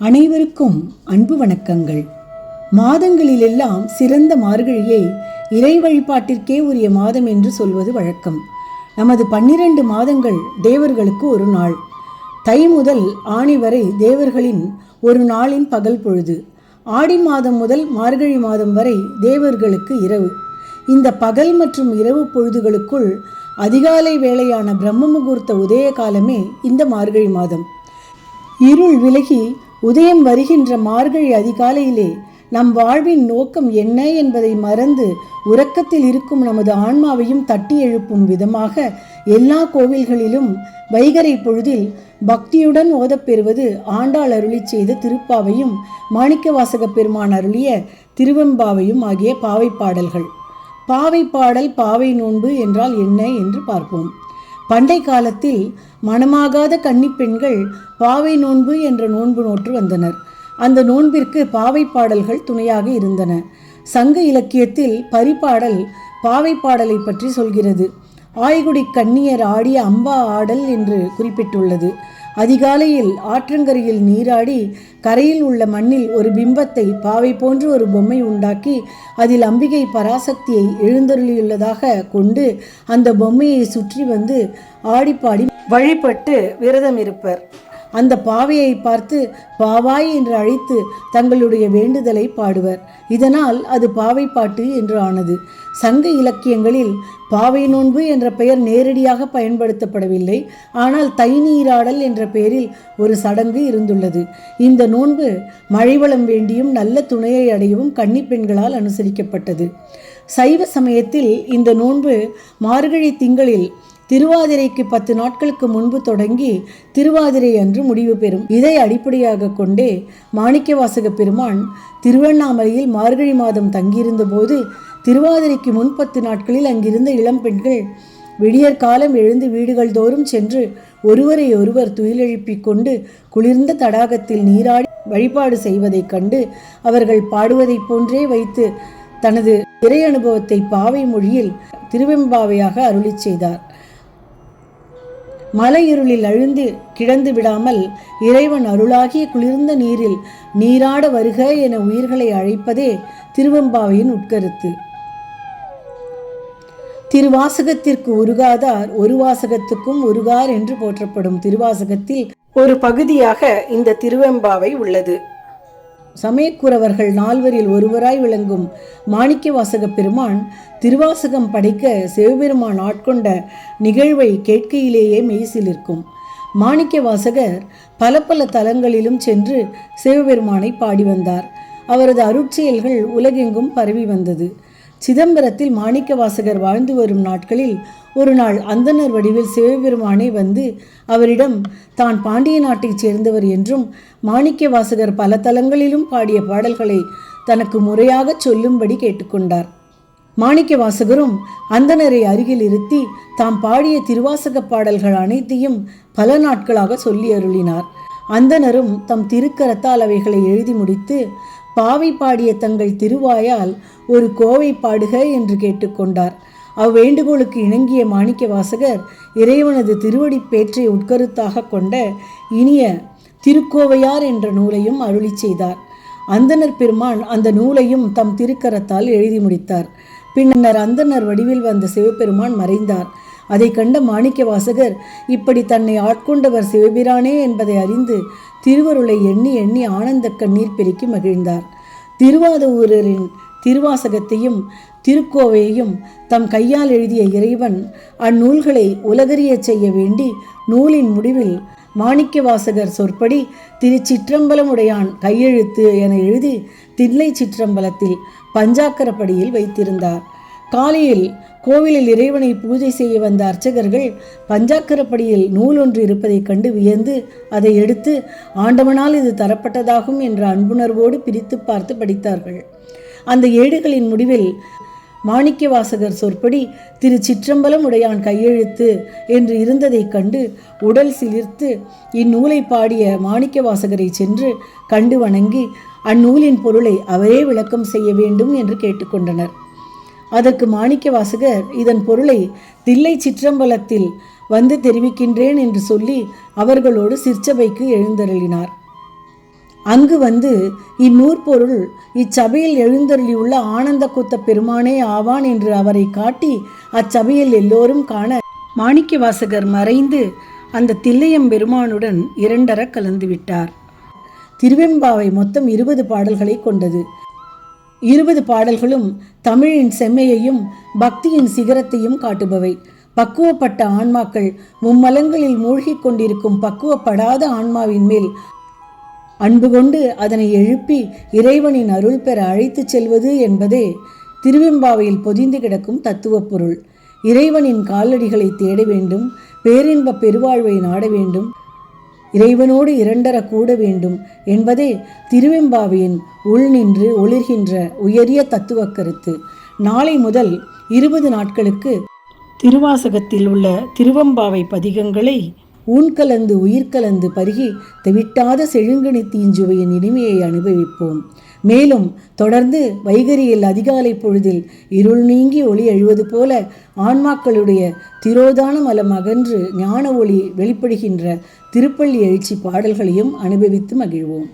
அனைவருக்கும் அன்பு வணக்கங்கள். மாதங்களிலெல்லாம் சிறந்த மார்கழியை இறை வழிபாட்டிற்கே உரிய மாதம் என்று சொல்வது வழக்கம். நமது பன்னிரண்டு மாதங்கள் தேவர்களுக்கு ஒரு நாள். தை முதல் ஆணி வரை தேவர்களின் ஒரு நாளின் பகல் பொழுது. ஆடி மாதம் முதல் மார்கழி மாதம் வரை தேவர்களுக்கு இரவு. இந்த பகல் மற்றும் இரவு பொழுதுகளுக்குள் அதிகாலை வேளையான பிரம்ம முகூர்த்த உதய காலமே இந்த மார்கழி மாதம். இருள் விலகி உதயம் வருகின்ற மார்கழி அதிகாலையிலே நம் வாழ்வின் நோக்கம் என்ன என்பதை மறந்து உறக்கத்தில் இருக்கும் நமது ஆன்மாவையும் தட்டி எழுப்பும் விதமாக எல்லா கோவில்களிலும் வைகரை பொழுதில் பக்தியுடன் ஓதப்பெறுவது ஆண்டாள் அருளிச் செய்த திருப்பாவையும் மாணிக்கவாசக பெருமான் அருளிய திருவெம்பாவையும் ஆகிய பாவை பாடல்கள். பாவை பாடல் பாவை நோன்பு என்றால் என்ன என்று பார்ப்போம். பண்டை காலத்தில் மணமாகாத கன்னிப்பெண்கள் பாவை நோன்பு என்ற நோன்பு நோற்று வந்தனர். அந்த நோன்பிற்கு பாவை பாடல்கள் துணையாக இருந்தன. சங்க இலக்கியத்தில் பரிபாடல் பாவை பாடலை பற்றி சொல்கிறது. ஆய்குடி கன்னியர் ஆடிய அம்பா ஆடல் என்று குறிப்பிட்டுள்ளது. அதிகாலையில் ஆற்றங்கரையில் நீராடி கரையில் உள்ள மண்ணில் ஒரு பிம்பத்தை பாவை போன்று ஒரு பொம்மை உண்டாக்கி அதில் அம்பிகை பராசக்தியை எழுந்தருளியுள்ளதாக கொண்டு அந்த பொம்மையை சுற்றி வந்து ஆடிப்பாடி வழிபட்டு விரதம் இருப்பர் அந்த பாவையை பார்த்து பாவாய் என்று அழைத்து தங்களுடைய வேண்டுதலை பாடுவர். இதனால் அது பாவை பாட்டு என்று ஆனது. சங்க இலக்கியங்களில் பாவை நோன்பு என்ற பெயர் நேரடியாக பயன்படுத்தப்படவில்லை. ஆனால் தை நீராடல் என்ற பெயரில் ஒரு சடங்கு இருந்துள்ளது. இந்த நோன்பு மழைவளம் வேண்டியும் நல்ல துணையை அடையவும் கன்னி பெண்களால் அனுசரிக்கப்பட்டது. சைவ சமயத்தில் இந்த நோன்பு மார்கழி திங்களில் திருவாதிரைக்கு பத்து நாட்களுக்கு முன்பு தொடங்கி திருவாதிரை அன்று முடிவு பெறும். இதை அடிப்படையாக கொண்டே மாணிக்கவாசக பெருமான் திருவண்ணாமலையில் மார்கழி மாதம் தங்கியிருந்த போது திருவாதிரைக்கு முன் பத்து நாட்களில் அங்கிருந்த இளம் பெண்கள் விடியற் காலம் எழுந்து வீடுகள் தோறும் சென்று ஒருவரை ஒருவர் துயிலெழுப்பிக் கொண்டு குளிர்ந்த தடாகத்தில் நீராடி வழிபாடு செய்வதைக் கண்டு அவர்கள் பாடுவதைப் போன்றே வைத்து தனது இறை அனுபவத்தை பாவை மொழியில் திருவெம்பாவையாக அருளிச் செய்தார். மலையிருளில் அழுந்து கிடந்து விடாமல் இறைவன் அருளாகிய குளிர்ந்த நீரில் நீராட வருக என உயிர்களை அழைப்பதே திருவெம்பாவையின் உட்கருத்து. திருவாசகத்திற்கு உருகாதார் ஒரு வாசகத்துக்கும் உருகார் என்று போற்றப்படும் திருவாசகத்தில் ஒரு பகுதியாக இந்த திருவெம்பாவை உள்ளது. சமயக்குறவர்கள் நால்வரில் ஒருவராய் விளங்கும் மாணிக்கவாசக பெருமான் திருவாசகம் படைக்க சிவபெருமான் ஆட்கொண்ட நிகழ்வை கேட்கையிலேயே மெய்சிலிருக்கும். மாணிக்க வாசகர் பல பல தலங்களிலும் சென்று சிவபெருமானை பாடி வந்தார். அவரது அருட்செயல்கள் உலகெங்கும் பரவி வந்தது. சிதம்பரத்தில் மாணிக்கவாசகர் வாழ்ந்து வரும் நாட்களில் ஒரு நாள் அந்தனர் வடிவில் சிவபெருமானே வந்து அவரிடம் தான் பாண்டிய நாட்டைச் சேர்ந்தவர் என்றும் மாணிக்கவாசகர் பல தலங்களிலும் பாடிய பாடல்களை தனக்கு முறையாக சொல்லும்படி கேட்டுக்கொண்டார். மாணிக்கவாசகரும் அந்தனரை அருகில் இருத்தி தாம் பாடிய திருவாசக பாடல்கள் அனைத்தையும் பல நாட்களாக சொல்லி அருளினார். அந்தனரும் தம் திருக்கரத்தால் அவைகளை எழுதி முடித்து பாவை பாடிய தங்கள் திருவாயால் ஒரு கோவை பாடுக என்று கேட்டுக்கொண்டார். அவ்வேண்டுகோளுக்கு இணங்கிய மாணிக்க வாசகர் இறைவனது திருவடி பேற்றை உட்கருத்தாக கொண்ட இனிய திருக்கோவையார் என்ற நூலையும் அருளி செய்தார். அந்தனர் பெருமான் அந்த நூலையும் தம் திருக்கரத்தால் எழுதி முடித்தார். பின்னர் அந்தனர் வடிவில் வந்த சிவபெருமான் மறைந்தார். அதை கண்ட மாணிக்க வாசகர் இப்படி தன்னை ஆட்கொண்டவர் சிவபிரானே என்பதை அறிந்து திருவருளை எண்ணி எண்ணி ஆனந்த கண்ணீர் பெருக்கி மகிழ்ந்தார். திருவாதூரரின் திருவாசகத்தையும் திருக்கோவையையும் தம் கையால் எழுதிய இறைவன் அந்நூல்களை உலகறிய செய்ய வேண்டி நூலின் முடிவில் மாணிக்கவாசகர் சொற்படி திருச்சிற்றம்பலமுடையான் கையெழுத்து என எழுதி தில்லை சிற்றம்பலத்தில் பஞ்சாக்கரப்படியில் வைத்திருந்தார். காலையில் கோவிலில் இறைவனை பூஜை செய்ய வந்த அர்ச்சகர்கள் பஞ்சாக்கரப்படியில் நூல் ஒன்று இருப்பதைக் கண்டு வியந்து அதை எடுத்து ஆண்டவனால் இது தரப்பட்டதாகும் என்ற அன்புணர்வோடு பிரித்து பார்த்து படித்தார்கள். அந்த ஏடுகளின் முடிவில் மாணிக்க வாசகர் சொற்படி திரு சிற்றம்பலம் உடையான் கையெழுத்து என்று இருந்ததைக் கண்டு உடல் சிலிர்த்து இந்நூலை பாடிய மாணிக்க வாசகரை சென்று கண்டு வணங்கி அந்நூலின் பொருளை அவரே விளக்கம் செய்ய வேண்டும் என்று கேட்டுக்கொண்டனர் அதற்கு மாணிக்க வாசகர் இதன் பொருளை தில்லை சிற்றம்பலத்தில் வந்து தெரிவிக்கின்றேன் என்று சொல்லி அவர்களோடு சிற்சபைக்கு எழுந்தருளினார். அங்கு வந்து இந்நூற்பொருள் இச்சபையில் எழுந்தருளியுள்ள ஆனந்த கூத்த பெருமானே ஆவான் என்று அவரை காட்டி அச்சபையில் எல்லோரும் காண மாணிக்கவாசகர் மறைந்து அந்த தில்லையம் பெருமானுடன் இரண்டர கலந்து விட்டார் திருவெம்பாவை மொத்தம் இருபது பாடல்களை கொண்டது. இருபது பாடல்களும் தமிழின் செம்மையையும் பக்தியின் சிகரத்தையும் காட்டுபவை. பக்குவப்பட்ட ஆன்மாக்கள் மும்மலங்களில் மூழ்கிக் கொண்டிருக்கும் பக்குவப்படாத ஆன்மாவின் மேல் அன்பு கொண்டு அதனை எழுப்பி இறைவனின் அருள் பெற அழைத்துச் செல்வது என்பதே திருவெம்பாவையில் பொதிந்து கிடக்கும் தத்துவப் பொருள். இறைவனின் காலடிகளை தேட வேண்டும் பேரின்ப பெருவாழ்வை நாட வேண்டும் இறைவனோடு இரண்டர கூட வேண்டும் என்பதே திருவெம்பாவையின் உள் நின்று ஒளிர்கின்ற உயரிய தத்துவ கருத்து. நாளை முதல் இருபது நாட்களுக்கு திருவாசகத்தில் உள்ள திருவம்பாவை பதிகங்களை ஊன்கலந்து உயிர்கலந்து பருகி தெவிட்டாத செழுங்கணி தீஞ்சுவையின் இனிமையை அனுபவிப்போம். மேலும் தொடர்ந்து வைகரியில் அதிகாலை பொழுதில் இருள் நீங்கி ஒளி எழுவது போல ஆன்மாக்களுடைய திரோதான மலம் அகன்று ஞான ஒளி வெளிப்படுகின்ற திருப்பள்ளி எழுச்சி பாடல்களையும் அனுபவித்து மகிழ்வோம்.